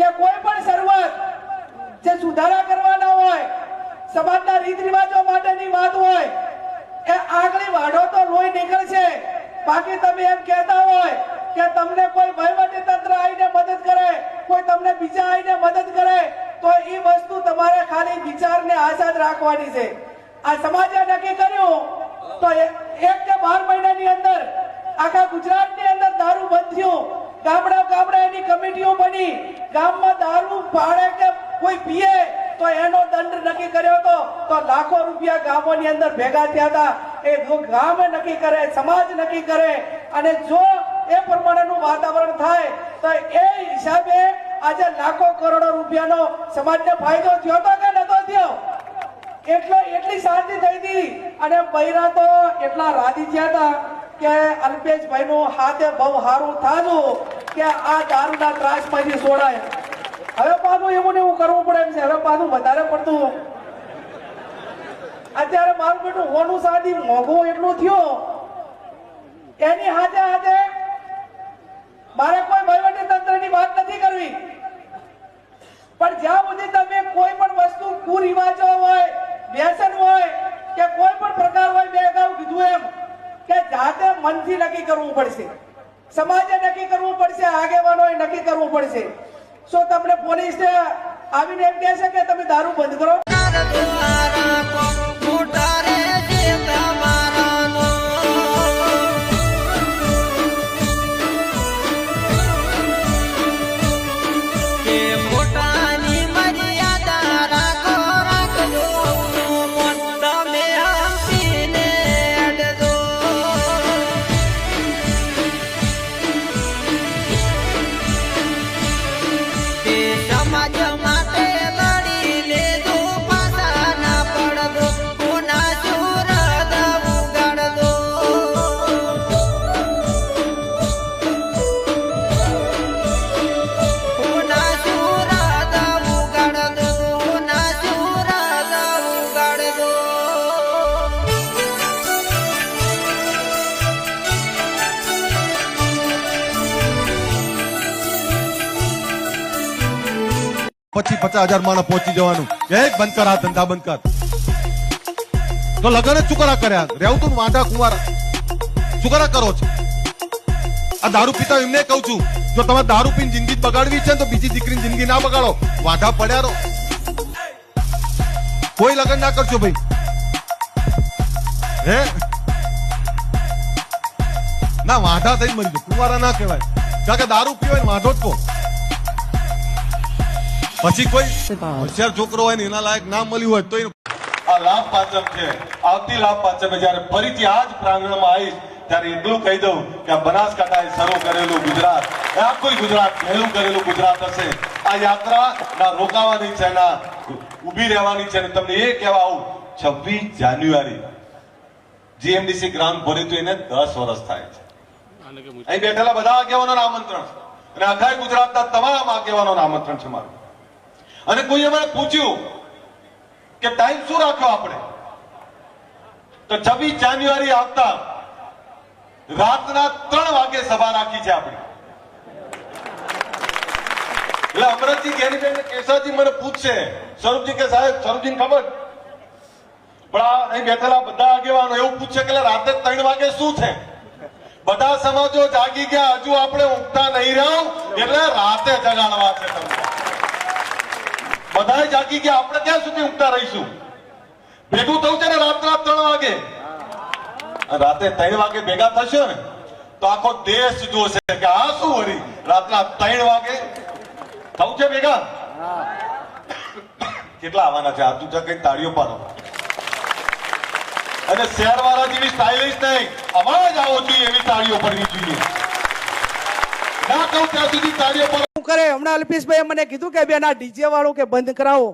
કે કોઈ પણ શરૂઆત જે સુધારા કરવાના હોય, સમાજના રીત રિવાજો માટેની વાત હોય, એ આગળી વાઢો તો લોહી નીકળશે. બાકી તમે એમ કહેતા હોય કે તમને કોઈ વહીવટી તંત્ર આવીને મદદ કરે, કોઈ તમને બીજા આવીને મદદ કરે, તો એ વસ્તુ તમારે ખાલી વિચારને આઝાદ રાખવાની છે. આ સમાજે નક્કી કર્યું તો એક કે બાર મહિનાની અંદર આખા ગુજરાતની અંદર દારૂ બંધ થયું. ગામડા ગામડા એની કમિટીઓ બની. ગામમાં દારૂ પાડે કે કોઈ પીએ તો એનો દંડ નક્કી કર્યો હતો. તો લાખો રૂપિયા ગામોની અંદર ભેગા થયા હતા. એ ગામ નક્કી કરે, સમાજ નક્કી કરે અને જો એ પ્રમાણેનું વાતાવરણ થાય, તો એ હિસાબે આજે લાખો કરોડો રૂપિયાનો સમાજને ફાયદો થયો તો કે નતો થયો? એટલો, એટલી શાંતિ થઈ હતી. અને બૈરા તો એટલા રાજી થયા હતા કે અલ્પેશભાઈ નું હાથે બહુ સારું થાતું. કે આ દારૂના ત્રાસમાંથી છોડાય હવે પાછું એવું ને એવું કરવું પડે એમ છે. હવે પાછું વધારે પડતું અત્યારે મારું બેટું હોનું સાદી મોંઘું એટલું થયો. એની હાથે હાથે મારે કોઈ વહીવટી તંત્રની વાત નથી કરવી. પણ જ્યાં સુધી તમે કોઈ પણ વસ્તુ કુરિવાજો હોય, વ્યસન હોય, કે કોઈ પણ પ્રકાર હોય, મેં અગાઉ કીધું એમ કે જાતે મનથી નક્કી કરવું પડશે. સમાજે નક્કી કરવું પડશે, આગેવાનોએ નક્કી કરવું પડશે. શું તમને પોલીસ આવીને એમ કહેશે કે તમે દારૂ બંધ કરો. પછી પચાસ હજાર માણસ પહોંચી જવાનું. એક બંધ કર, આ ધંધા બંધ કર. તો લગન જ ચુકરા કર્યા? રહેવું તું વાંધા કુંવાર. ચુકરા કરો છો? આ દારૂ પીતા એમને કહું છું, જો તમારે દારૂ પીને જિંદગી બગાડવી છે તો બીજી દીકરીની જિંદગી ના બગાડો. વાંધા પડ્યા રહો. કોઈ લગન ના કરશો ભાઈ. હે? ના વાંધા થઈ મરી જાય કુંવારા ના કહેવાય. કારણ કે દારૂ પીવાય વાંધો જ કહો. પછી કોઈ હોશિયાર છોકરો હોય ને એના લાયક ના મળ્યું હોય તો આ લાભ પાંચમ છે. આવતી લાભ પાંચમે જયારે ફરીથી આ જ પ્રાંગણમાં આવીશ ત્યારે એટલું કહી દઉં કે આ બનાસકાંઠાએ શરૂ કરેલું ગુજરાત એ આખું ગુજરાત પહેલું કરેલું ગુજરાત હશે. આ યાત્રા ના રોકાવાની છે ના ઊભી રહેવાની છે ને તમને એ કહેવા આવું છવ્વીસ જાન્યુઆરી જીએમડીસી ગ્રામ ભર્યું હતું એને દસ વર્ષ થાય છે. અહીં બેઠેલા બધા આગેવાનો આમંત્રણ છે. અને આખા ગુજરાતના તમામ આગેવાનો આમંત્રણ છે મારું. અને કોઈએ મને પૂછ્યું કે ટાઈમ શું રાખ્યો આપણે? તો છવ્વીસ જાન્યુઆરી આવતા રાતના ત્રણ વાગે સભા રાખી છે આપણે. એટલે અમરતજી, ગેરીબેન કેશવજી મને પૂછશે, સ્વરૂપજી કે સાહેબ સ્વરૂપજી ખબર? પણ આ અહીં બેઠેલા બધા આગેવાનો એવું પૂછશે કે રાતે ત્રણ વાગે શું છે? બધા સમાજો જાગી ગયા, હજુ આપણે ઊંઘતા નહીં રહ્યો. એટલે રાતે જગાડવા છે તમને. બધાય જાગી ગયા. આપણે ત્યાં સુધી ઊંઘતા રહીશું? ભેગું થવું છે ને રાત રાત ત્રણ વાગે? રાતે ત્રણ વાગે ભેગા થશો ને, તો આખો દેશ જોશે કે આ શું વળી? રાતના ત્રણ વાગે થવું છે ભેગા? કેટલા આવવાના છે? આ તું કઈ તાળીઓ પાડો. અને શહેર વાળા જેવી સ્ટાઇલિશ નહીં. અવાજ આવો જોઈએ એવી તાળીઓ પડવી જોઈએ. ના કહું હમણાં અલ્પેશભાઈએ મને કીધું કે બેન આ ડીજે કે બંધ કરાવો.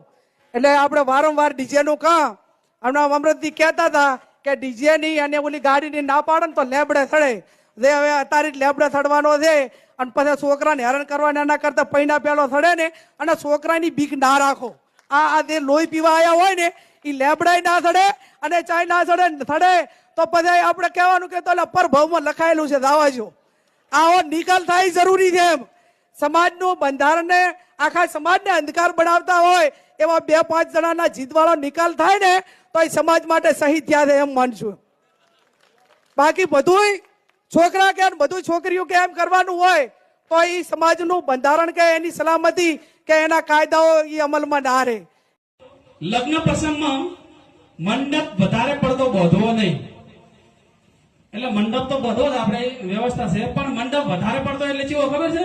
એટલે આપણે વારંવાર ડીજે કામ. હમણાં અમૃતજી કહેતા હતા કે ડીજે અને ઓલી ગાડીની ના પાડે ને તો લેબડે સડે જે હવે અત્યારે લેબડે થડવાનો છે અને પછી છોકરાને હેરાન કરવાના એના કરતા પૈના પેલો થડે ને અને છોકરાની બીક ના રાખો. આ આ જે લોહી પીવા આવ્યા હોય ને એ લેબડાય ના સડે અને ચાય ના સડે થડે. તો પછી આપણે કહેવાનું કે તો પર ભાવમાં લખાયેલું છે દાવાજો આવો નિકાલ થાય જરૂરી છે એમ. સમાજનું બંધારણને આખા સમાજને અંધકાર બનાવતા હોય એવા બે પાંચ જણાના જીતવાળો નિકાલ થાય ને તો એ સમાજ માટે સહી થયા છે એમ માનશું. બાકી બધું છોકરા કે બધું છોકરીઓ કે એમ કરવાનું હોય તો એ સમાજનું બંધારણ કે એની સલામતી કે એના કાયદાઓ એ અમલમાં ના રહે. લગ્ન પ્રસંગમાં મંડપ વધારે પડતો બોધવો નહીં. એટલે મંડપ તો બધો જ આપણે વ્યવસ્થા છે, પણ મંડપ વધારે પડતો એટલે કેવો ખબર છે?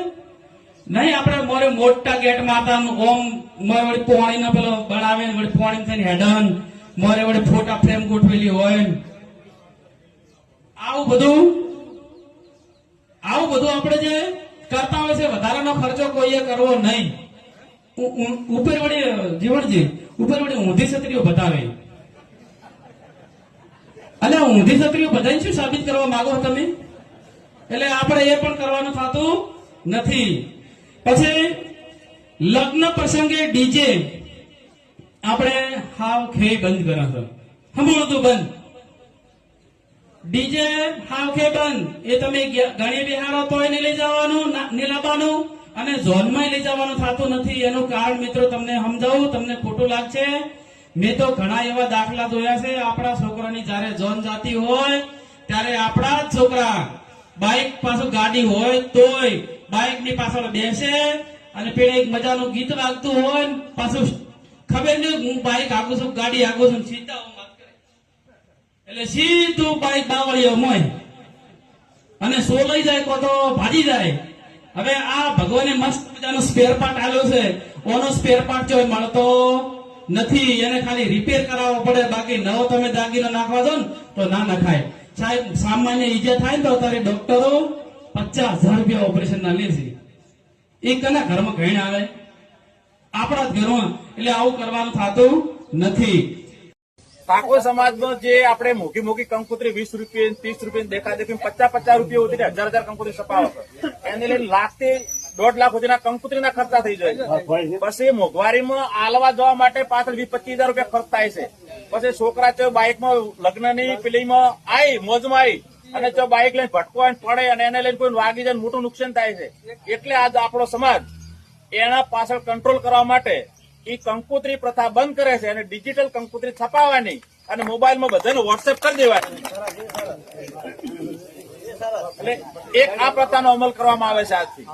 નહીં, આપણે મોરે મોટા ગેટ માતા ઓમ, મોરે વળી પોણી નો પેલો બનાવે વળી પોણી થઈને હેડન, મોરે વળી ફોટા ફ્રેમ ગોઠવેલી હોય. આવું બધું આવું બધું આપણે જે કરતા હોય છે, વધારાનો ખર્ચો કોઈએ કરવો નહીં. ઉપર વળી, જીવણજી, ઉપર વળી ઊંધી છત્રીઓ બતાવે. અને ઊંધી છત્રીઓ બધાને શું સાબિત કરવા માંગો તમે? એટલે આપણે એ પણ કરવાનું થતું નથી. પછી લગ્ન પ્રસંગે ડીજે આપણે હાવ ખે બંધ કર્યા છે હમણાં તો બંધ. ડીજે હાવ ખે બંધ. એ તમે ઘણી બિહારો તો એને લઈ જવાનું નીલાબાનું અને ઝોનમાં લઈ જવાનું થતું નથી. એનું કારણ મિત્રો તમને સમજાવું, તમને ખોટું લાગશે. મેં તો ઘણા એવા દાખલા જોયા છે. આપણા છોકરાની જયારે જોન જાતી હોય, ત્યારે આપણા જ છોકરા બાઇક પાછળ ગાડી હોય, તોય બાઇકની પાછળ બેસે અને પેલે એક મજાનું ગીત વાગતું હોય પાછું ખબર નહીં હું બાઇક આગું છું ગાડી આગું છું સીધા એટલે સીધું બાઈક બાવળીઓ મોય અને સો લઈ જાય કો તો ભાજી જાય. હવે આ ભગવાને મસ્ત મજાનો સ્પેર પાર્ટ આવ્યો છે. ઓનો સ્પેર પાર્ટ જો મળતો? નથી, એને ખાલી રિપેર કરાવવો પડે, બાકી નવો તમે દાગીનો નાખવા દો ને, તો ના નખાય. સાહેબ, સામાન્ય ઈજા થાય તો અત્યારે ડોક્ટરો પચાસ હજાર રૂપિયા ઓપરેશન ના લે છે એ કના ઘરમાં ઘણ આવે? આપણા જ ઘરમાં. એટલે આવું કરવાનું થતું નથી. ઠાકોર સમાજમાં જે આપણે મોઘી મોઘી કંકોત્રી વીસ રૂપિયા ત્રીસ રૂપિયા દેખા દેખી પચાસ પચાસ રૂપિયા ઉતરી હજાર હજાર કંકોત્રી છપાવે એને લઈને લાખથી દોઢ લાખ સુધીના કંકુત્રીના ખર્ચા થઈ જાય. પછી મોંઘવારીમાં આલવા જવા માટે પાછળ વીસ પચીસ હજાર રૂપિયા ખર્ચ થાય છે. પછી છોકરા ચો બાઇકમાં લગ્નની પેલીમાં આવી મોજમાં આવી અને જો બાઇક લઈને ભટકો પડે અને એને લઈને કોઈ વાગી જાય મોટું નુકસાન થાય છે. એટલે આજ આપણો સમાજ એના પાછળ કંટ્રોલ કરવા માટે એ કંકુત્રી પ્રથા બંધ કરે છે અને ડિજિટલ કંકુત્રી છપાવવાની અને મોબાઈલમાં બધાને વોટ્સએપ કરી દેવાની. એટલે એક આ પ્રથાનો અમલ કરવામાં આવે છે આજથી.